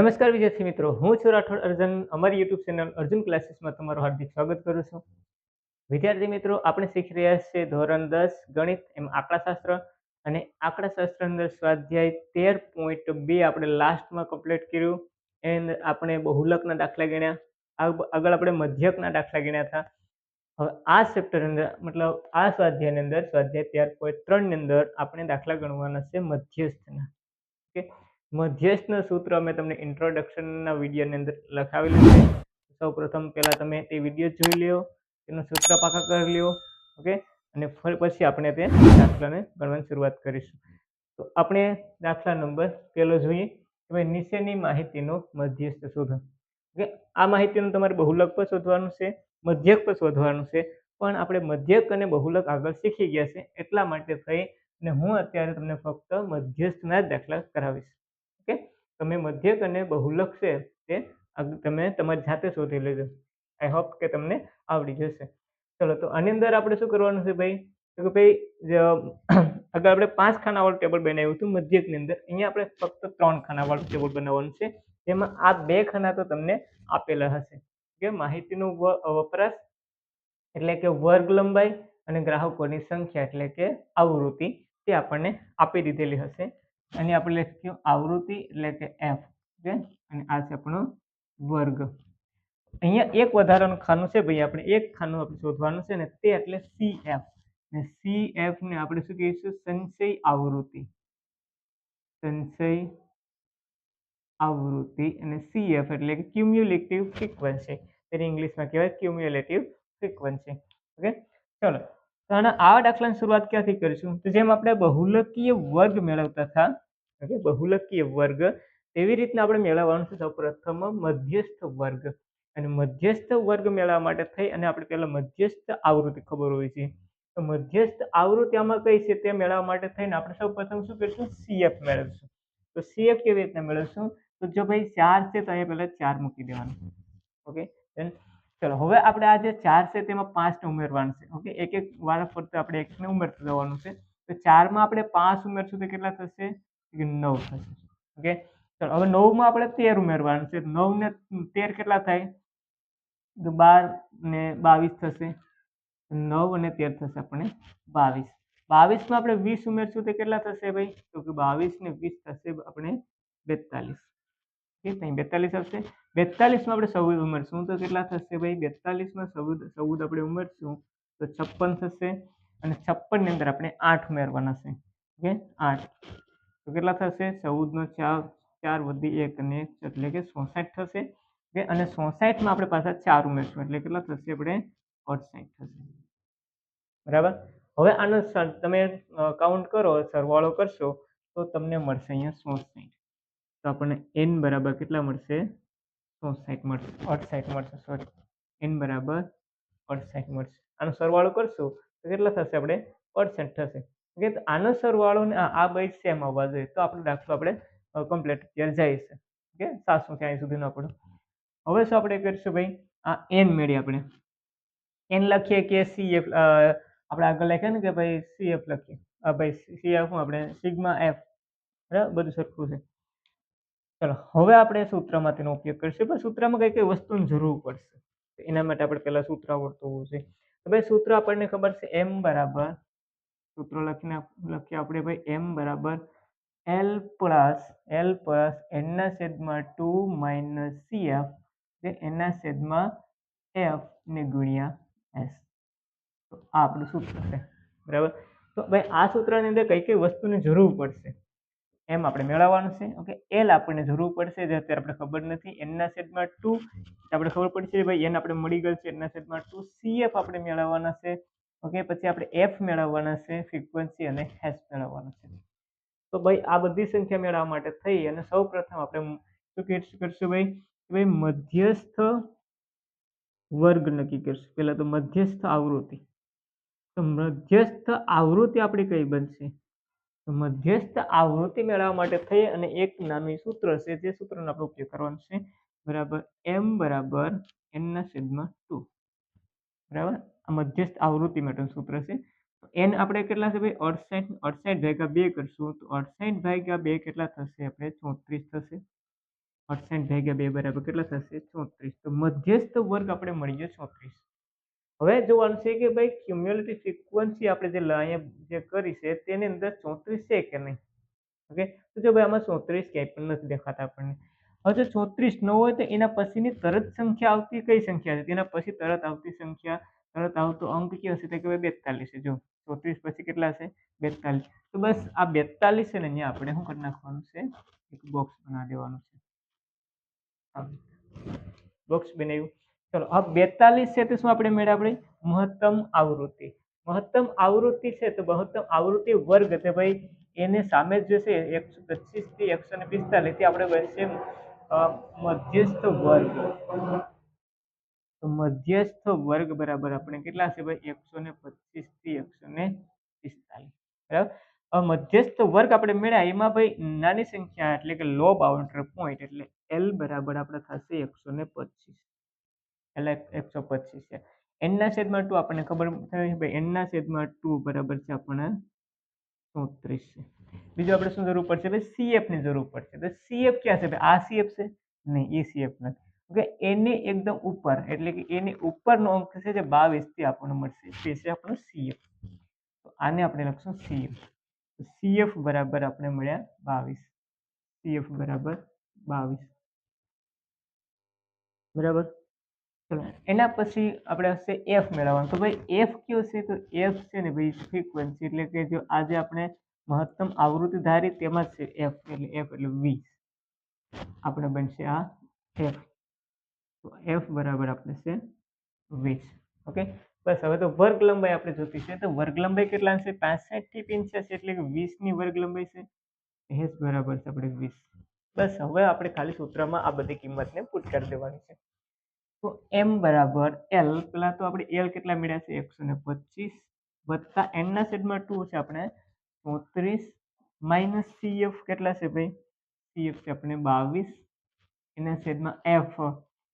નમસ્કાર વિદ્યાર્થી મિત્રો, હું છું રાઠોડ અર્જુન. અમારી યુટ્યુબ ચેનલ અર્જુન ક્લાસીસમાં તમારું હાર્દિક સ્વાગત કરું છું. વિદ્યાર્થી મિત્રો, આપણે શીખી રહ્યા છીએ ધોરણ દસ, ગણિત, એમ આંકડાશાસ્ત્ર. અને આંકડાશાસ્ત્ર અંદર સ્વાધ્યાય તેર પોઈન્ટ બે આપણે લાસ્ટમાં કમ્પ્લીટ કર્યું. એની અંદર આપણે બહુલકના દાખલા ગણ્યા. આગળ આપણે મધ્યકના દાખલા ગણ્યા હતા. હવે આ ચેપ્ટર અંદર, મતલબ આ સ્વાધ્યાયની અંદર, સ્વાધ્યાય તેર પોઈન્ટ ત્રણની અંદર આપણે દાખલા ગણવાના છે મધ્યસ્થના. ઓકે? મધ્યસ્થનું સૂત્ર અમે તમને ઇન્ટ્રોડક્શનના વિડીયોની અંદર લખાવેલું છે. સૌ પ્રથમ પહેલાં તમે તે વીડિયો જોઈ લ્યો, તેનું સૂત્ર પાકા કરી લ્યો, ઓકે? અને પછી આપણે તે દાખલાને ગણવાની શરૂઆત કરીશું. તો આપણે દાખલા નંબર પહેલો જોઈએ. ભાઈ નીચેની માહિતીનો મધ્યસ્થ શોધો. ઓકે? આ માહિતીનું તમારે બહુલક પર શોધવાનું છે, મધ્યક પર શોધવાનું છે. પણ આપણે મધ્યક અને બહુલક આગળ શીખી ગયા છે, એટલા માટે થઈ અને હું અત્યારે તમને ફક્ત મધ્યસ્થના જ દાખલા કરાવીશ. ઓકે? તમે મધ્યક અને બહુલક છે તે તમે તમારી જાતે શોધી લેજો. આઈ હોપ કે તમને આવડી જશે. ચલો, તો આની અંદર આપણે શું કરવાનું છે ભાઈ? તો કે ભાઈ અગર આપણે પાંચ ખાનાવાળું ટેબલ બનાવ્યું હતું મધ્યકની અંદર. અહીંયા આપણે ફક્ત ત્રણ ખાનાવાળું ટેબલ બનાવવાનું છે. જેમાં આ બે ખાના તો તમને આપેલા હશે. કે માહિતીનો વપરાશ એટલે કે વર્ગ લંબાઈ અને ગ્રાહકોની સંખ્યા એટલે કે આવૃત્તિ તે આપણને આપી દીધેલી હશે. અને આપણે લખ્યું આવૃત્તિ એટલે કે એફ ઓકે અને આ છે આપણો વર્ગ. અહીંયા એક વધારાનું ખાનું છે, ભાઈ, આપણે એક ખાનું આપણે શોધવાનું છે ને તે એટલે સી એફ ને સી એફ ને આપણે શું કહીશું? સંશય આવૃત્તિ. સંશય આવૃત્તિ અને સી એફ એટલે કે ક્યુમ્યુલેટિવ ફ્રીક્વન્સી તેને ઇંગ્લિશમાં કહેવાય ક્યુમ્યુલેટિવ ફ્રીક્વન્સી ઓકે ચલો તો આના આ દાખલાની શરૂઆત ક્યાંથી કરીશું? તો જેમ આપણે બહુલકીય વર્ગ મેળવતા હતા, ઓકે, બહુલકીય વર્ગ, તેવી રીતના આપણે મેળવવાનું છે સૌપ્રથમ મધ્યસ્થ વર્ગ. અને મધ્યસ્થ વર્ગ મેળવવા માટે થઈ અને આપણે પહેલાં મધ્યસ્થ આવૃત્તિ ખબર હોય છે. તો મધ્યસ્થ આવૃત્તિ આમાં કઈ છે તે મેળવવા માટે થઈને આપણે સૌ પ્રથમ શું કરીશું? સીએફ મેળવીશું. તો સીએફ કેવી રીતના મેળવશું? તો જો ભાઈ ચાર છે તો અહીંયા પહેલાં ચાર મૂકી દેવાનું. ઓકે ચલો, હવે આપણે આ જે ચાર છે તેમાં પાંચ ઉમેરવાનું છે. ઓકે, એક એક વાર ફરતે આપણે એકને ઉમેરતું જવાનું છે. તો ચારમાં આપણે પાંચ ઉમેરશું તો કેટલા થશે? નવ થશે. ઓકે, ચલો, હવે નવમાં આપણે તેર ઉમેરવાનું છે. નવ ને તેર કેટલા થાય? તો બાર ને બાવીસ થશે. નવ અને તેર થશે આપણે બાવીસ. બાવીસમાં આપણે વીસ ઉમેરશું તો કેટલા થશે ભાઈ? તો કે બાવીસ ને વીસ થશે આપણે બેતાલીસ. ઓકે ત્યાં બેતાલીસ આવશે? બેતાલીસમાં આપણે ચૌદ ઉમેરશું. તો કેટલા થશે ભાઈ? બેતાલીસમાં ચૌદ ચૌદ આપણે ઉમેરશું. તો છપ્પન થશે અને છપ્પનની અંદર આપણે આઠ ઉમેરવાના છે. ઓકે? આઠ. તો કેટલા થશે? ચૌદનો ચાર ચાર વધી એક અને એટલે કે સોસાઠ થશે. ઓકે? અને સોસાઠમાં આપણે પાછા ચાર ઉમેરશું, એટલે કેટલા થશે આપણે? અડસાઠ થશે. બરાબર? હવે આનો તમે કાઉન્ટ કરો, સરવાળો કરશો, તો તમને મળશે અહીંયા ચોસાઠ તો આપણને એન બરાબર કેટલા મળશે? ચોસાઠ મળશે. અડસાઠ મળશે સોરી એન બરાબર અડસાઠ મળશે. આનો સરવાળો કરશું તો કેટલા થશે આપણે? અડસઠ થશે. ઓકે તો આનો સરવાળો ને આ બાઈ બે સેમ આવવા જોઈએ. તો આપણો દાખલો આપણે કમ્પ્લીટ અત્યારે જાય છે. ઓકે સાતસો ત્યાં અહીં સુધીનો આપણો. હવે શું આપણે કરીશું ભાઈ? આ એન મેળવી આપણે. એન લખીએ કે સી એફ આપણે આગળ લખ્યા ને કે ભાઈ સી એફ લખીએ. આ ભાઈ સી એફ આપણે સિગ્મા એફ બરાબર? બધું સરખું છે. ચલો, હવે આપણે સૂત્રમાં તેનો ઉપયોગ કરીશું. પણ સૂત્રમાં કઈ કઈ વસ્તુની જરૂર પડશે? એના માટે આપણે પહેલા સૂત્ર આવડતું હોવું જોઈએ. તો ભાઈ, સૂત્ર આપણને ખબર છે એમ બરાબર. સૂત્ર લખીને લખીએ આપણે ભાઈ એમ બરાબર એલ પ્લસ એલ પ્લસ એનના છેદમાં ટુ માઇનસ સી એફ જે એના છેદમાં એફ ને ગુણ્યા એસ તો આ આપણું સૂત્ર છે. બરાબર? તો ભાઈ, આ સૂત્રની અંદર કઈ કઈ વસ્તુની જરૂર પડશે? એમ આપણે મેળવવાનું છે. ઓકે એલ આપણને જરૂર પડશે જે અત્યારે આપણે ખબર નથી. એનના સેટમાં ટુ આપણે ખબર પડશે ભાઈ એન આપણે મળી ગયેલ છે. એનના સેટમાં ટુ સીએફ આપણે મેળવવાના છે. ઓકે પછી આપણે એફ મેળવવાના છે ફ્રીક્વન્સી અને હેશ મેળવવાના છે. તો ભાઈ, આ બધી સંખ્યા મેળવવા માટે થઈ અને સૌ આપણે શું કહેશું કરશું ભાઈ? ભાઈ, મધ્યસ્થ વર્ગ નક્કી કરશું. પહેલાં તો મધ્યસ્થ આવૃત્તિ. તો મધ્યસ્થ આવૃત્તિ આપણી કઈ બનશે? મધ્યસ્થ આવૃત્તિ મેળવવા માટે થઈ અને એક નામી સૂત્ર છે, જે સૂત્રનો આપણે ઉપયોગ કરવાનો છે. બરાબર એમ બરાબર એનના છેદમાં ટુ. બરાબર? આ મધ્યસ્થ આવૃત્તિ માટેનું સૂત્ર છે. એન આપણે કેટલા છે ભાઈ? અડસઠ અડસઠ ભાગ્યા બે કરશું તો અડસઠ ભાગ્યા બે કેટલા થશે આપણે? ચોત્રીસ થશે. અડસઠ ભાગ્યા બે બરાબર કેટલા થશે? ચોત્રીસ. તો મધ્યસ્થ વર્ગ આપણે મળી ગયો ચોત્રીસ. હવે જોવાનું છે કે ભાઈ ક્યુમ્યુલેટિવ ફ્રીક્વન્સી આપણે જે અહીંયા જે કરી છે, તેની અંદર ચોત્રીસ છે કે નહીં? ઓકે તો જો ભાઈ આમાં ચોત્રીસ ક્યાંય પણ નથી દેખાતા આપણને. હવે જો ચોત્રીસ ન હોય તો એના પછીની તરત સંખ્યા આવતી કઈ સંખ્યા છે? તેના પછી તરત આવતી સંખ્યા, તરત આવતો અંક કયો હશે? તો કે ભાઈ બેતાલીસ છે. જો ચોત્રીસ પછી કેટલા છે બેતાલીસ. તો બસ આ બેતાલીસ છે ને અહીંયા આપણે શું કરી નાખવાનું છે? એક બોક્સ બનાવી દેવાનું છે. બોક્સ બનાવ્યું. ચલો, હવે બેતાલીસ છે તો શું આપણે મેળવ્યા આપણે? મહત્તમ આવૃત્તિ. મહત્તમ આવૃત્તિ છે તો મહત્તમ આવૃત્તિ વર્ગ તે ભાઈ, એને સામે જ જે એકસો પચીસથી એકસો ને પિસ્તાલીસથી આપણે બનશે મધ્યસ્થ વર્ગ. તો મધ્યસ્થ વર્ગ બરાબર આપણે કેટલા છે ભાઈ? એકસો ને પચીસથી એકસો ને પિસ્તાલીસ. બરાબર? મધ્યસ્થ વર્ગ આપણે મેળ્યા એમાં ભાઈ નાની સંખ્યા એટલે કે લો બાઉન્ડ્રી પોઈન્ટ એટલે એલ બરાબર આપણે થશે એકસો ને પચીસ. એટલે એકસો પચીસ છે. એનના છેદમાં ટુ આપણને ખબર થઈ ભાઈ? એનના છેદમાં ટુ બરાબર છે આપણને ચોત્રીસ છે. બીજું આપણે શું જરૂર પડશે ભાઈ? સીએફની જરૂર પડશે. તો સીએફ ક્યાં છે ભાઈ? આ સીએફ છે? નહીં, એ સીએફ નથી. ઓકે એની એકદમ ઉપર, એટલે કે એની ઉપરનો અંક છે જે બાવીસથી આપણને મળશે. તે છે આપણો સીએફ તો આને આપણે લખશું સીએફ સીએફ બરાબર આપણે મળ્યા બાવીસ. સીએફ બરાબર બાવીસ. બરાબર? ચલો, એના પછી આપણે હશે એફ મેળવવાનું. તો ભાઈ એફ કયો છે? તો એફ છે ને ભાઈ ફ્રીક્વન્સી એટલે કે જો આજે આપણે મહત્તમ આવૃત્તિ ધારી તેમાં છે એફ એટલે એફ એટલે વીસ. આપણે બનશે આ એફ તો એફ બરાબર આપણે છે વીસ. ઓકે? બસ, હવે તો વર્ગ લંબાઈ આપણે જોતી છે. તો વર્ગ લંબાઈ કેટલા છે? પાસઠથી પંચ્યાસી એટલે કે વીસની વર્ગ લંબાઈ છે. એસ બરાબર છે આપણે વીસ. બસ, હવે આપણે ખાલી સૂત્રમાં આ બધી કિંમતને પુટ કરી દેવાની છે. તો એમ બરાબર એલ પેલા તો આપણે એલ કેટલા મળ્યા છે? એકસો ને પચીસ વત્તા એનના સેટમાં ટુ છે આપણે. ચોત્રીસ માઇનસ સીએફ કેટલા છે ભાઈ? સીએફ છે આપણે બાવીસ. એના સેટમાં એફ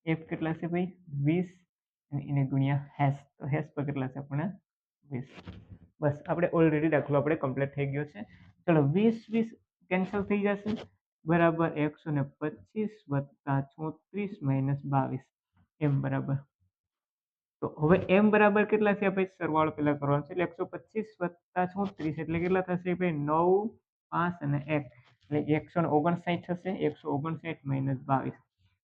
એફ કેટલા છે ભાઈ? વીસ. અને એને ગુણ્યા હેસ તો હેસ પર કેટલા છે આપણે? વીસ. બસ, આપણે ઓલરેડી દાખલો આપણે કમ્પ્લીટ થઈ ગયો છે. ચલો, વીસ વીસ કેન્સલ થઈ જશે. બરાબર, એકસો ને પચીસ વત્તા ચોત્રીસ માઇનસ બાવીસ. એમ બરાબર. તો હવે એમ બરાબર કેટલા છે ભાઈ? સરવાળો પેલા કરવાનો છે એટલે એકસો પચીસ વત્તા છોત્રીસ એટલે કેટલા થશે ભાઈ? નવ, પાંચ અને એક. એટલે એકસો ને ઓગણસાઠ થશે, એકસો ઓગણસાઠ માઇનસ બાવીસ.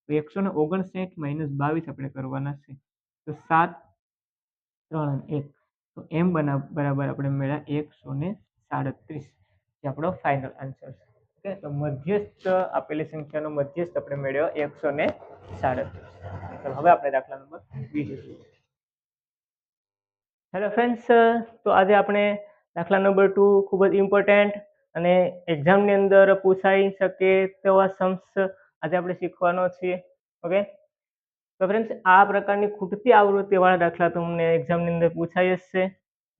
તો એકસો ને ઓગણસાઠ માઇનસ બાવીસ આપણે કરવાના છે. તો સાત, ત્રણ અને એક. તો એમ બના, બરાબર આપણે મેળ્યા એકસો ને સાડત્રીસ. જે આપણો ફાઇનલ આન્સર છે. ઓકે? તો મધ્યસ્થ આપેલી સંખ્યાનો મધ્યસ્થ આપણે મેળવ્યો એકસો ને સાડત્રીસ હવે આપણે દાખલા નંબર વીસ જોઈએ હેલો ફ્રેન્ડ્સ તો આજે આપણે દાખલા નંબર ટુ ખૂબ જ ઇમ્પોર્ટન્ટ અને એક્ઝામની અંદર પૂછાઈ શકે તેવા સમ્સ આજે આપણે શીખવાનો છીએ. ઓકે? તો ફ્રેન્ડ્સ, આ પ્રકારની ખૂટતી આવૃત્તિવાળા દાખલા તમને એક્ઝામની અંદર પૂછાઈ જ છે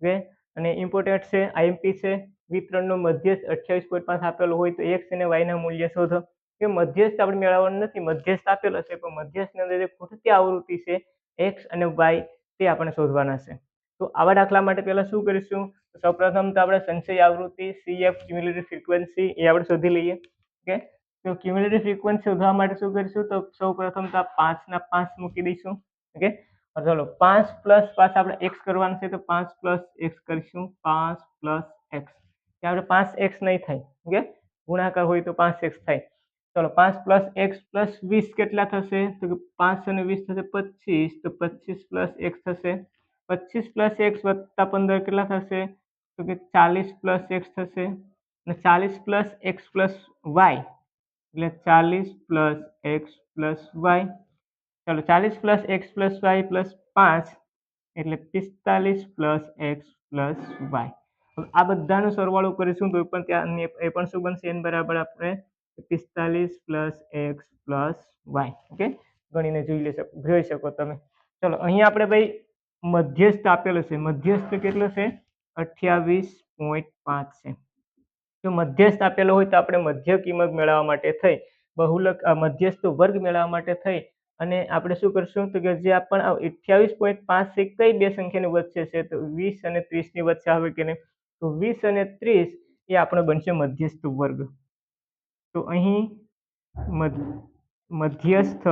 ઓકે? અને ઇમ્પોર્ટન્ટ છે આઈએમપી છે, વિતરણનો મધ્યસ્થ અઠ્યાવીસ પોઈન્ટ પાંચ આપેલો હોય તો એક્સ અને વાયના મૂલ્ય શોધો. કે મધ્યસ્થ આપણે મેળવવાનું નથી, મધ્યસ્થ આપેલો છે, પણ મધ્યસ્થની અંદર જે ખૂટતી આવૃત્તિ છે, એક્સ અને વાય તે આપણે શોધવાના છે. તો આવા દાખલા માટે પહેલાં શું કરીશું? સૌપ્રથમ તો આપણે સંશય આવૃત્તિ સીએફ ક્યુમ્યુલેટિવ ફ્રીક્વન્સી એ આપણે શોધી લઈએ. ઓકે? તો ક્યુમ્યુલેટિવ ફ્રીક્વન્સી શોધવા માટે શું કરીશું? તો સૌપ્રથમ તો આ પાંચના પાંચ મૂકી દઈશું. ઓકે? ચાલો, પાંચ પ્લસ પાંચ આપણે એક્સ કરવાનું છે, તો પાંચ પ્લસ એક્સ કરીશું. પાંચ પ્લસ એક્સ. આપણે પાંચ એક્સ નહીં થાય. ઓકે? ગુણાકાર હોય તો પાંચ એક્સ થાય. ચલો પાંચ પ્લસ એક્સ પ્લસ વીસ કેટલા થશે? તો કે પાંચ અને વીસ થશે પચીસ. તો પચીસ પ્લસ એક્સ થશે પચીસ પ્લસ એક્સ વત્તા પંદર કેટલા થશે? તો કે ચાલીસ પ્લસ એક્સ થશે અને ચાલીસ પ્લસ એક્સ પ્લસ વાય. એટલે ચાલીસ પ્લસ એક્સ પ્લસ વાય. ચાલો ચાલીસ plus X plus Y plus પાંચ. એટલે પિસ્તાલીસ પ્લસ એક્સ પ્લસ વાય. આ બધાનો સરવાળો કરીશું તો પણ ત્યાં એ પણ શું બનશે? એન બરાબર આપણે પિસ્તાલીસ plus X plus Y. Okay? ગણીને જોઈ લેશો, જોઈ શકો તમે. ચલો, અહીંયા આપણે ભાઈ મધ્યસ્થ આપેલો છે. મધ્યસ્થ કેટલો છે? અઠ્યાવીસ પોઈન્ટ પાંચ છે. જો મધ્યસ્થ આપેલો હોય તો આપણે મધ્ય કિંમત મેળવવા માટે થઈ, બહુલક મધ્યસ્થ વર્ગ મેળવવા માટે થઈ અને આપણે શું કરશું તો કે જે આપણ અઠ્યાવીસ પોઈન્ટ પાંચ છે કઈ બે સંખ્યાની વચ્ચે છે? તો વીસ અને ત્રીસની વચ્ચે આવે કે નહીં? તો વીસ અને ત્રીસ એ આપણો બનશે મધ્યસ્થ વર્ગ. તો અહીં મધ, મધ્યસ્થ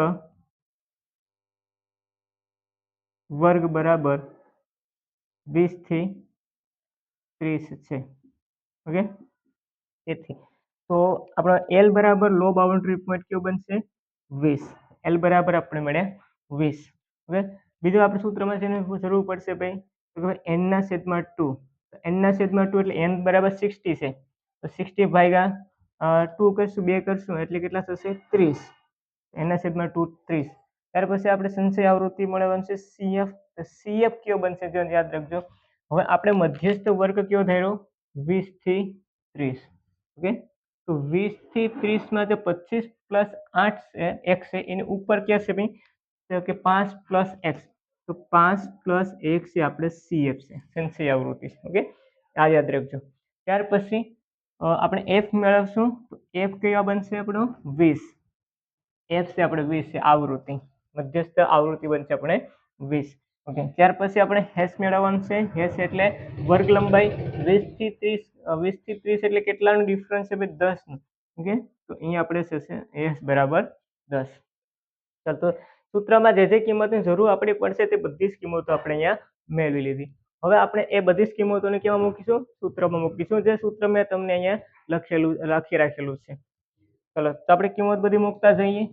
વર્ગ બરાબર વીસથી ત્રીસ છે. ઓકે? તેથી. તો આપણો એલ બરાબર લો બાઉન્ડ્રી પોઈન્ટ કયો બનશે? વીસ. એલ બરાબર આપણે મળ્યા વીસ. ઓકે? બીજું આપણે સૂત્રમાં છે જરૂર પડશે ભાઈ? તો કે એનના છેદમાં ટુ એનના છેદમાં ટુ એટલે એન બરાબર સિક્સટી છે. તો સિક્સટી ભાગ્યા ટુ કરશું, બે કરશું, એટલે કેટલા થશે? ત્રીસ. એના છેદમાં ટુ ત્રીસ. ત્યાર પછી આપણે સંશય આવૃત્તિ મળે બનશે સીએફ સીએફ કયો બનશે? જો યાદ રાખજો. હવે આપણે મધ્યસ્થ વર્ગ કયો ધાર્યો? વીસથી ત્રીસ. ઓકે? તો વીસથી ત્રીસમાં જે પચીસ પ્લસ આઠ છે એક્સ છે, એની ઉપર ક્યાં છે ભાઈ? તો કે પાંચ પ્લસ એક્સ. તો પાંચ પ્લસ એક છે, આપણે સીએફ છે. સંશય આવૃત્તિ ઓકે? આ યાદ રાખજો. ત્યાર પછી આપણે એફ મેળવશું. એફ કયો બનશે આપણો? વીસ. એફ છે આપણે વીસ છે, આવૃત્તિ. મધ્યસ્થ આવૃત્તિ બનશે આપણે વીસ. ઓકે ત્યાર પછી આપણે હેસ મેળવવાનું છે. હેસ એટલે વર્ગ લંબાઈ વીસથી ત્રીસ વીસથી ત્રીસ એટલે કેટલાનું ડિફરન્સ છે ભાઈ દસ ઓકે તો અહીંયા આપણે થશે હેસ બરાબર, દસ. ચાલ, તો સૂત્રમાં જે જે કિંમતની જરૂર આપણી પડશે તે બધી જ કિંમતો આપણે અહીંયા મેળવી લીધી. હવે આપણે એ બધી જ કિંમતોને કેવા મૂકીશું? સૂત્રમાં મૂકીશું. જે સૂત્ર મેં તમને અહીંયા લખેલું, લખી રાખેલું છે. ચલો, તો આપણે કિંમત બધી મૂકતા જઈએ.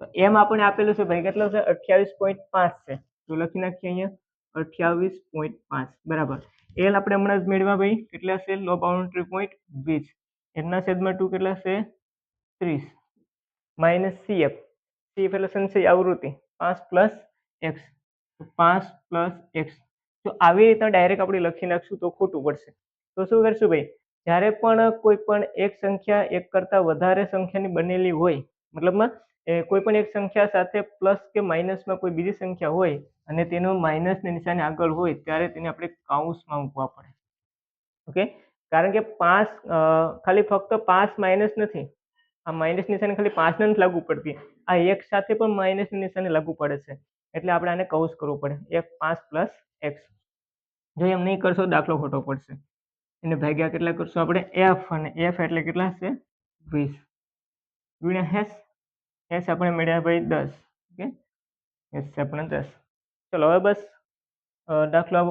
તો એમ આપણે આપેલું છે ભાઈ, કેટલો છે? અઠ્યાવીસ પોઈન્ટ પાંચ છે. તો લખી નાખીએ અહીંયા. અઠ્યાવીસ પોઈન્ટ પાંચ. બરાબર. એલ આપણે હમણાં જ મેળવ્યા ભાઈ. કેટલા છે? લો બાઉન્ડ્રી પોઈન્ટ વીસ. એમના છેદમાં ટુ કેટલા છે? ત્રીસ. માઇનસ સીએફ સીએફ એટલે સંશય આવૃત્તિ. પાંચ પ્લસ એક્સ પાંચ પ્લસ એક્સ તો આવી રીતના ડાયરેક્ટ આપણે લખી નાખશું તો ખોટું પડશે. તો શું કરશું ભાઈ? જ્યારે પણ કોઈ પણ એક સંખ્યા એક કરતાં વધારે સંખ્યાની બનેલી હોય, મતલબમાં કોઈ પણ એક સંખ્યા સાથે પ્લસ કે માઇનસમાં કોઈ બીજી સંખ્યા હોય અને તેનો માઇનસની નિશાની આગળ હોય, ત્યારે તેને આપણે કાઉન્સમાં મૂકવા પડે. ઓકે? કારણ કે પાંચ ખાલી ફક્ત પાંચ માઇનસ નથી. આ માઇનસ નિશાની ખાલી પાંચને નથી લાગુ પડતી. આ એક સાથે પણ માઇનસની નિશાની લાગુ પડે છે. એટલે આપણે આને કૌશ કરવું પડે. એક પાંચ પ્લસ એક્સ જો એમ નહીં કરશો, દાખલો ખોટો પડશે. એને ભાગ્યા કેટલા કરશું આપણે? એફ અને એફ એટલે કેટલા છે વીસ. ગુણ્યા હેસ. હેસ આપણે મળ્યા ભાઈ દસ. ઓકે? હેસ આપણે દસ. ચલો હવે બસ દાખલો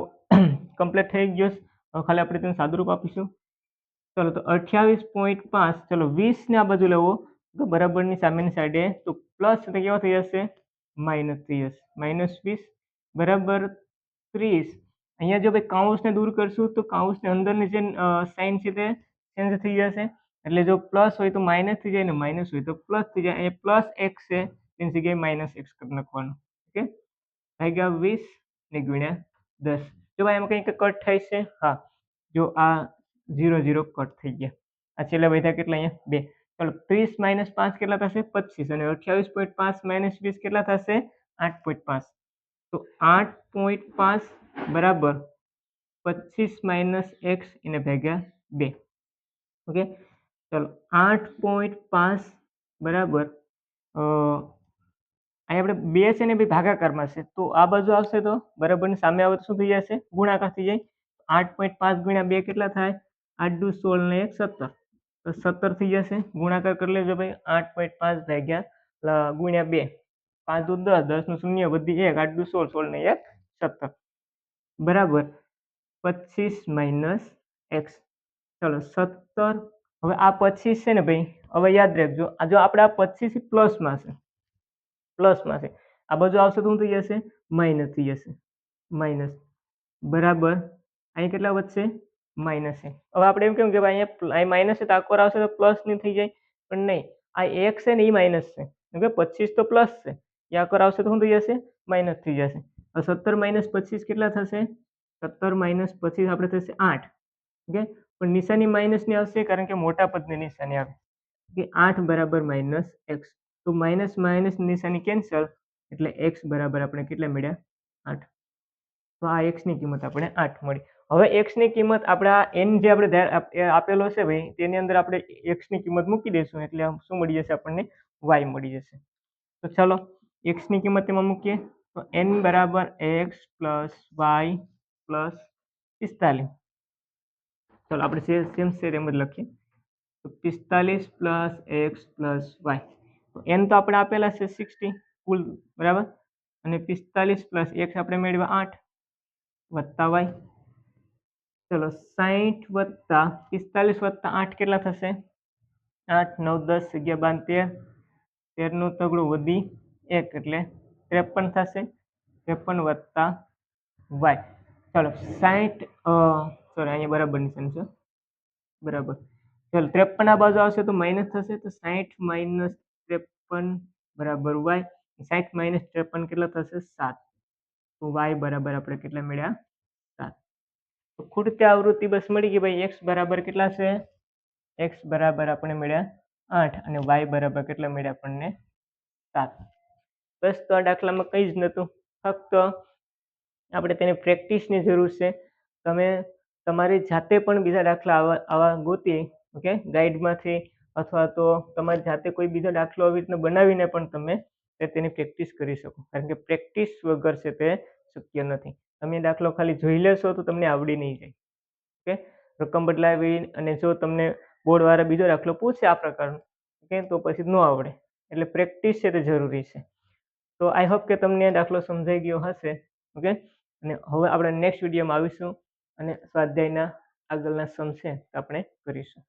કમ્પ્લીટ થઈ ગયો ખાલી આપણે તેને સાદુરૂપ આપીશું. ચલો તો અઠ્યાવીસ પોઈન્ટ પાંચ. ચલો વીસને આ બાજુ લેવો. તો બરાબરની સામેની સાઈડે તો પ્લસ એટલે કેવા થઈ જશે? માઇનસ ત્રીસ. માઇનસ વીસ બરાબર ત્રીસ. અહીંયા જો ભાઈ કાઉન્સને દૂર કરશું તો કાઉન્સની અંદરની જે સાઇન છે તે ચેન્જ થઈ જશે. એટલે જો પ્લસ હોય તો માઇનસ થઈ જાય ને માઇનસ હોય તો પ્લસ થઈ જાય. અહીંયા પ્લસ એક્સ છે તેની જગ્યાએ માઇનસ એક્સ કરી નાખવાનું. ઓકે? ભાગ્યા વીસ ને ગુણ્યા દસ. જો ભાઈ એમાં કંઈક કટ થાય છે? હા. જો આ ઝીરો ઝીરો કટ થઈ ગયા. આ છેલ્લા બધા કેટલા અહીંયા? બે. ચાલો ત્રીસ માઇનસ પાંચ કેટલા થશે? પચીસ. અને અઠ્યાવીસ પોઈન્ટ પાંચ માઇનસ વીસ કેટલા થશે? આઠ પોઈન્ટ પાંચ. તો આઠ પોઈન્ટ પાંચ બરાબર પચીસ માઇનસ એક્સ એને ભાગ્યા બે. ઓકે? ચલો, આઠ પોઈન્ટ પાંચ બરાબર અહીં આપણે બે છે ને બે ભાગાકારમાં છે. તો આ બાજુ આવશે તો બરાબરની સામે આવે શું થઈ જશે? ગુણાકાર થઈ જાય. આઠ પોઈન્ટ પાંચ ગુણ્યા બે કેટલા થાય? આઠ દુ સોળ ને એક સત્તર. તો સત્તર થઈ જશે. ગુણાકાર કરી લેજો ભાઈ. આઠ પોઈન્ટ પાંચ ભાગ્યા ગુણ્યા બે. પાંચ દુ દસ. દસનું શૂન્ય વધી એક. આઠ દુ સોળ. સોળ ને એક સત્તર. બરાબર. પચીસ માઇનસ એક્સ ચલો સત્તર. હવે આ પચીસ છે ને ભાઈ? હવે યાદ રાખજો. આ જો આપણે આ પચીસ પ્લસમાં છે. પ્લસમાં છે. આ બાજુ આવશે તો શું થઈ જશે? માઇનસ થઈ જશે. માઇનસ બરાબર. અહીં કેટલા વધશે? માઇનસ છે હવે આપણે એમ કેમ કે ભાઈ અહીંયા અહીં માઇનસ છે તો આકોર આવશે તો પ્લસ નહીં થઈ જાય. પણ નહીં, આ એક છે ને એ માઇનસ છે. કેમ કે પચીસ તો પ્લસ છે. એ આકોર આવશે તો શું થઈ જશે? માઇનસ થઈ જશે. હવે સત્તર માઇનસ પચીસ કેટલા થશે? સત્તર માઇનસ પચીસ આપણે થશે આઠ. ઓકે, પણ નિશાની માઇનસની આવશે કારણ કે મોટા પદની નિશાની આવે. કે આઠ બરાબર માઇનસ એક્સ. તો માઇનસ માઇનસ નિશાની કેન્સલ, એટલે એક્સ બરાબર આપણે કેટલા મળ્યા? આઠ. તો આ એક્સની કિંમત આપણે આઠ મળી. હવે એક્સની કિંમત આપણે આ એન જે આપણે આપેલો છે ભાઈ, તેની અંદર આપણે એક્સની કિંમત મૂકી દઈશું, એટલે શું મળી જશે આપણને? વાય મળી જશે. તો ચાલો એક્સની કિંમત એમાં મૂકીએ. તો એન બરાબર એક્સ પ્લસ વાય પ્લસ પિસ્તાલીસ. ચાલો, આપણે સેમ સેમ એમ જ લખીએ. તો પિસ્તાલીસ પ્લસ એક્સ પ્લસ વાય તો એન તો આપણે આપેલા છે સિક્સટી કુલ, બરાબર? અને પિસ્તાલીસ પ્લસ એક્સ આપણે મેળવ્યા આઠ, વત્તા વાય ચલો સાહીઠ વત્તા પિસ્તાલીસ વત્તા આઠ કેટલા થશે? આઠ, નવ, દસ, અગિયાર, બાર, તેર. તેરનું તગડું વધી એક એટલે ત્રેપન થશે. ત્રેપન વત્તા વાય. ચાલો સાહીઠ સોરી અહીંયા બરાબર નિશાન છે. બરાબર. ચાલો, ત્રેપન આ બાજુ આવશે તો માઇનસ થશે. તો સાહીઠ માઇનસ ત્રેપન બરાબર વાય. સાહીઠ માઇનસ ત્રેપન કેટલા થશે? સાત. તો વાય બરાબર આપણે કેટલા મળ્યા? ખૂટતી આવૃત્તિ બસ મળી ગઈ ભાઈ એક્સ બરાબર કેટલા છે? એક્સ બરાબર આપણે મળ્યા આઠ અને વાય બરાબર કેટલા મળ્યા આપણને સાત. બસ તો આ દાખલામાં કંઈ જ નહોતું. ફક્ત આપણે તેને પ્રેક્ટિસની જરૂર છે. તમે તમારી જાતે પણ બીજા દાખલા આવા આવા ગોતી, ઓકે, ગાઈડમાંથી અથવા તો તમારી જાતે કોઈ બીજો દાખલો આવી રીતના બનાવીને પણ તમે તેની પ્રેક્ટિસ કરી શકો. કારણ કે પ્રેક્ટિસ વગર છે તે શક્ય નથી. તમે દાખલો ખાલી જોઈ લેશો તો તમને આવડી નહીં જાય. ઓકે? રકમ બદલાવી અને જો તમને બોર્ડવાળા બીજો દાખલો પૂછે આ પ્રકારનો, ઓકે? તો પછી ન આવડે. એટલે પ્રેક્ટિસ છે તે જરૂરી છે. તો આઈ હોપ કે તમને દાખલો સમજાઈ ગયો હશે, ઓકે? અને હવે આપણે નેક્સ્ટ વિડીયોમાં આવીશું અને સ્વાધ્યાયના આગળના સમ છે આપણે કરીશું.